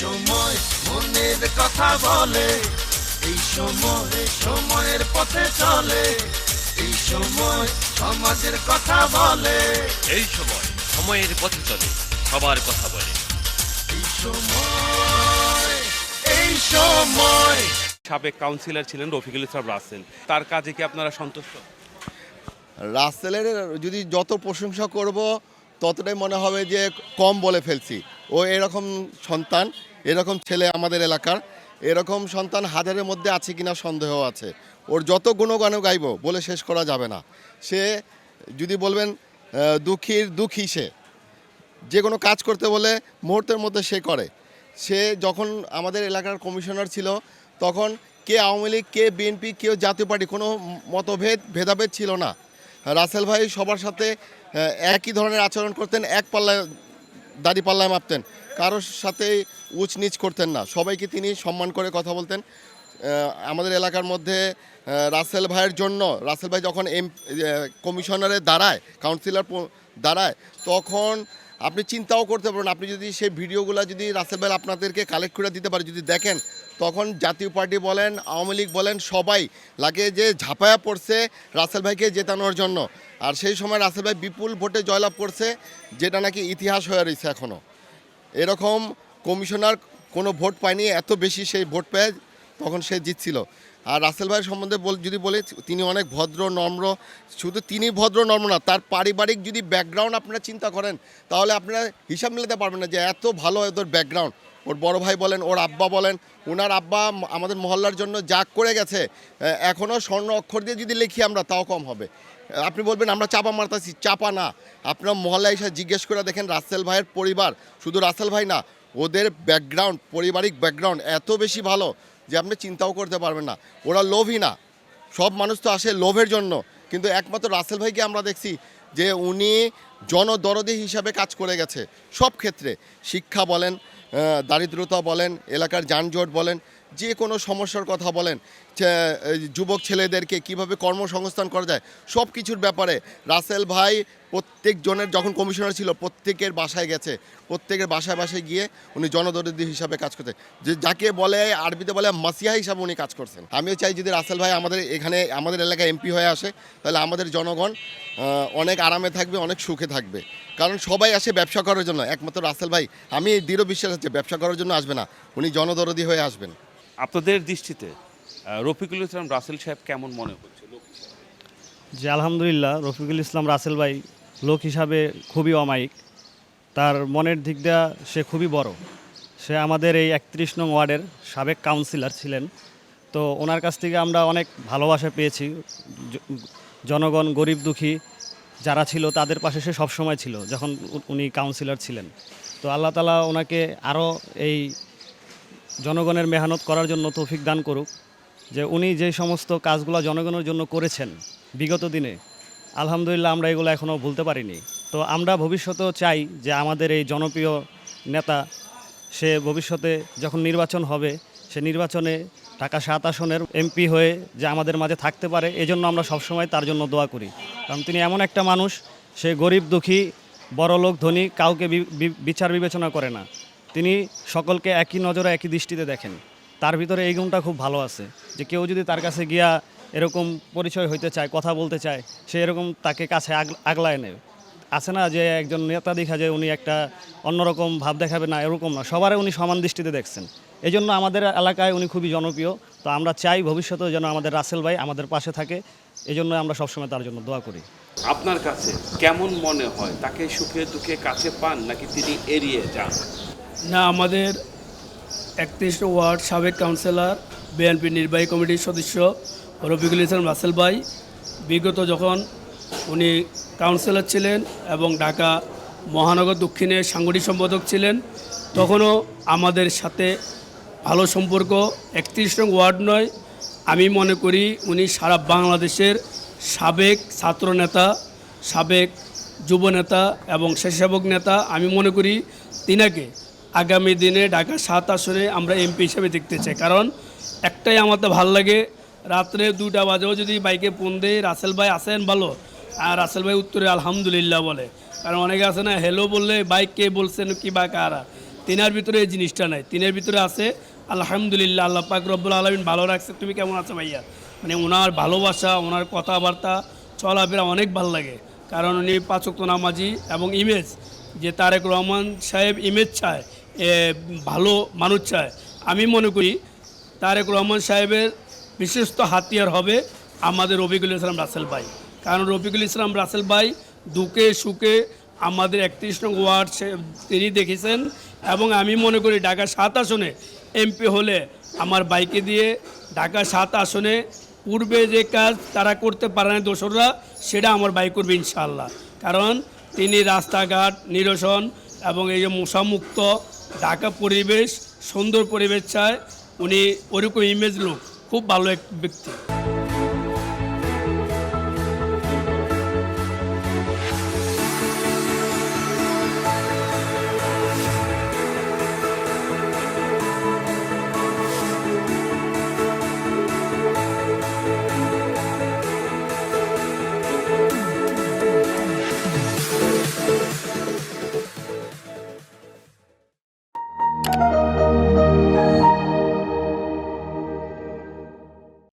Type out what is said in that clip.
সময় মনের কথা বলে এই সময় সময়ের পথে চলে এই সময় সমাজের কথা বলে। এই সময় সময়ের পথে চলে সবার কথা বলে। এই সময় এই সময়। সাবেক কাউন্সিলর ছিলেন রফিকুল ইসলাম রাসেল। তার কাজে কি আপনারা সন্তুষ্ট? রাসেলের যদি যত প্রশংসা করব ততটাই মনে হবে যে কম বলে ফেলছি। ও এরকম সন্তান, এরকম ছেলে আমাদের এলাকার, এরকম সন্তান হাজারের মধ্যে আছে কিনা সন্দেহ আছে। ওর যত গুণগানও গাইব বলে শেষ করা যাবে না। সে যদি বলবেন দুঃখীর দুঃখী সে। যে কোনো কাজ করতে বলে মুহূর্তের মধ্যে সে করে। সে যখন আমাদের এলাকার কমিশনার ছিল, তখন কে আওয়ামী লীগ, কে বিএনপি, কেউ জাতীয় পার্টি, কোনো মতভেদ, ভেদাভেদ ছিল না। রাসেল ভাই সবার সাথে একই ধরনের আচরণ করতেন, এক পাল্লায় দাড়ি পাল্লায় মাপতেন, কারোর সাথে উচ নিচ করতেন না। সবাইকে তিনি সম্মান করে কথা বলতেন। আমাদের এলাকার মধ্যে রাসেল ভাইয়ের জন্য, রাসেল ভাই যখন এম কমিশনারে দাঁড়ায় কাউন্সিলর দাঁড়ায়, তখন আপনি চিন্তাও করতে পারেন আপনি যদি সেই ভিডিওগুলো যদি রাসেল ভাই আপনাদেরকে কালেক্ট করে দিতে পারে, যদি দেখেন তখন জাতীয় পার্টি বলেন, আওয়ামী লীগ বলেন, সবাই লাগে যে ঝাঁপায়া পড়ছে রাসেল ভাইকে জেতানোর জন্য। আর সেই সময় রাসেল ভাই বিপুল ভোটে জয়লাভ করছে, যেটা নাকি ইতিহাস হয়ে রয়েছে এখনও এরকম কমিশনার কোনো ভোট পায়নি, এত বেশি সেই ভোট পেয়ে তখন সে জিতছিল। আর রাসেল ভাইয়ের সম্বন্ধে বল- যদি বলি, তিনি অনেক ভদ্র, নম্র, শুধু তিনি ভদ্র, নম্র না, তার পারিবারিক যদি ব্যাকগ্রাউন্ড আপনারা চিন্তা করেন, তাহলে আপনারা হিসাব মেলাতে পারবেন না যে এত ভালো ওদের ব্যাকগ্রাউন্ড ওর বড় ভাই বলেন, ওর আব্বা বলেন ওনার আব্বা আমাদের মহল্লার জন্য যা করে গেছে। এখনও স্বর্ণ অক্ষর দিয়ে যদি লিখি আমরা, তাও কম হবে। আপনি বলবেন, আমরা চাপা মারতাছি, চাপা না। আপনার মহল্লায় এসে জিজ্ঞেস করে দেখেন, রাসেল ভাইয়ের পরিবার, শুধু রাসেল ভাই না, ওদের ব্যাকগ্রাউন্ড পারিবারিক ব্যাকগ্রাউন্ড এত বেশি ভালো যে আপনি চিন্তাও করতে পারবেন না। ওরা লোভই না। সব মানুষ তো আসে লোভের জন্য। কিন্তু একমাত্র রাসেল ভাইকে আমরা দেখছি যে উনি জনদরদি হিসাবে কাজ করে গেছে সব ক্ষেত্রে। শিক্ষা বলেন দারিদ্রতা বলেন, এলাকার যানজট বলেন, যে কোনো সমস্যার কথা বলেন যুবক ছেলেদেরকে কীভাবে কর্মসংস্থান করা যায়, সব কিছুর ব্যাপারে রাসেল ভাই প্রত্যেক জনের যখন কমিশনার ছিল, প্রত্যেকের বাসায় গেছে, প্রত্যেকের বাসায় বাসায় গিয়ে উনি জনদরদি হিসাবে কাজ করতে যে, যাকে বলে আরবিতে বলে মাসিয়া হিসাবে উনি কাজ করছেন। আমিও চাই যদি রাসেল ভাই আমাদের এখানে, আমাদের এলাকায় এমপি হয়ে আসে, তাহলে আমাদের জনগণ অনেক আরামে থাকবে, অনেক সুখে থাকবে। কারণ সবাই আসে ব্যবসা করার জন্য। একমাত্র রাসেল ভাই আমি দৃঢ় বিশ্বাস আছে ব্যবসা করার জন্য আসবে না। উনি জনদরদি হয়ে আসবেন। আপনাদের দৃষ্টিতে রফিকুল ইসলাম রাসেল সাহেব কেমন মনে হচ্ছে? যে আলহামদুলিল্লাহ রফিকুল ইসলাম রাসেল ভাই লোক হিসাবে খুবই অমায়িক। তার মনের দিক দেওয়া সে খুবই বড়। সে আমাদের এই একত্রিশ নং ওয়ার্ডের সাবেক কাউন্সিলর ছিলেন। তো ওনার কাছ থেকে আমরা অনেক ভালোবাসা পেয়েছি। জনগণ গরিব দুঃখী যারা ছিল তাদের পাশে সে সবসময় ছিল, যখন উনি কাউন্সিলর ছিলেন। তো আল্লাহ তালা ওনাকে আরও এই জনগণের মেহনত করার জন্য তৌফিক দান করুক, যে উনি যে সমস্ত কাজগুলো জনগণের জন্য করেছেন বিগত দিনে, আলহামদুলিল্লাহ আমরা এগুলো এখনও ভুলতে পারিনি। তো আমরা ভবিষ্যতেও চাই যে আমাদের এই জনপ্রিয় নেতা, সে ভবিষ্যতে যখন নির্বাচন হবে, সে নির্বাচনে ঢাকা সাত আসনের এমপি হয়ে যে আমাদের মাঝে থাকতে পারে, এজন্য আমরা সবসময় তার জন্য দোয়া করি। কারণ তিনি এমন একটা মানুষ, সে গরিব, দুঃখী বড়লোক ধনী, কাউকে বিচার বিবেচনা করে না। তিনি সকলকে একই নজরে, একই দৃষ্টিতে দেখেন। তার ভিতরে এই গুণটা খুব ভালো আছে যে কেউ যদি তার কাছে গিয়া এরকম পরিচয় হইতে চায়, কথা বলতে চায়, সে এরকম তাকে কাছে আগ- আগলায় নেবে আছে না যে একজন নেতা দেখা যায় উনি একটা অন্যরকম ভাব দেখাবে না, এরকম না। সবারই উনি সমান দৃষ্টিতে দেখছেন। এই জন্য আমাদের এলাকায় উনি খুবই জনপ্রিয়। তো আমরা চাই ভবিষ্যতে যেন আমাদের রাসেল ভাই আমাদের পাশে থাকে। এজন্য আমরা সবসময় তার জন্য দোয়া করি। আপনার কাছে কেমন মনে হয়? তাকে সুখে দুঃখে কাছে পান নাকি তিনি এড়িয়ে যান? না আমাদের একত্রিশ ওয়ার্ড সাবেক কাউন্সিলর বিএনপি নির্বাহী কমিটির সদস্য রফিকুল ইসলাম রাসেল ভাই। বিগত যখন উনি কাউন্সিলর ছিলেন এবং ঢাকা মহানগর দক্ষিণের সাংগঠনিক সম্পাদক ছিলেন তখনও আমাদের সাথে ভালো সম্পর্ক, একত্রিশ নং ওয়ার্ড নয়। আমি মনে করি উনি সারা বাংলাদেশের সাবেক ছাত্রনেতা, সাবেক যুব নেতা এবং স্বেচ্ছাসেবক নেতা। আমি মনে করি তিনাকে আগামী দিনে ঢাকা সাত আসনে আমরা এমপি হিসেবে দেখতে চাই। কারণ একটাই আমার তো ভালো লাগে, রাত্রে দুটা বাজেও যদি বাইকে ফোন দেয় রাসেল ভাই আসেন ভালো? আর রাসেল ভাই উত্তরে আলহামদুলিল্লাহ বলে। কারণ অনেকে আছে না, হ্যালো বললে বাইক কে বলছেন, কি বা কারা? তিনার ভিতরে এই জিনিসটা নাই। তিনের ভিতরে আছে, আলহামদুলিল্লাহ, আল্লাহ পাক রব্বুল আলমিন ভালো রাখছে। তুমি কেমন আছো ভাইয়া? মানে ওনার ভালোবাসা, ওনার কথাবার্তা, চলাফেরা অনেক ভালো লাগে। কারণ উনি পাচক নামাজি এবং ইমেজ, যে তারেক রহমান সাহেব ইমেজ চায় ভালো মানুষ চায়। আমি মনে করি তারেক রহমান সাহেবের বিশেষত হাতিয়ার হবে আমাদের রফিকুল ইসলাম রাসেল ভাই। কারণ রফিকুল ইসলাম রাসেল ভাই দুঃখে সুখে আমাদের একত্রিশ নং ওয়ার্ড তিনি দেখেছেন এবং আমি মনে করি ঢাকা সাত আসনে এমপি হলে আমার বাইকে দিয়ে ঢাকা সাত আসনে পূর্বে যে কাজ তারা করতে পারে না দোসররা, সেটা আমার বাইক করবে ইনশাল্লাহ কারণ তিনি রাস্তাঘাট নিরসন এবং এই যে মশামুক্ত ঢাকা পরিবেশ, সুন্দর পরিবেশ চায়, উনি ওরকম ইমেজ লোক খুব ভালো এক ব্যক্তি।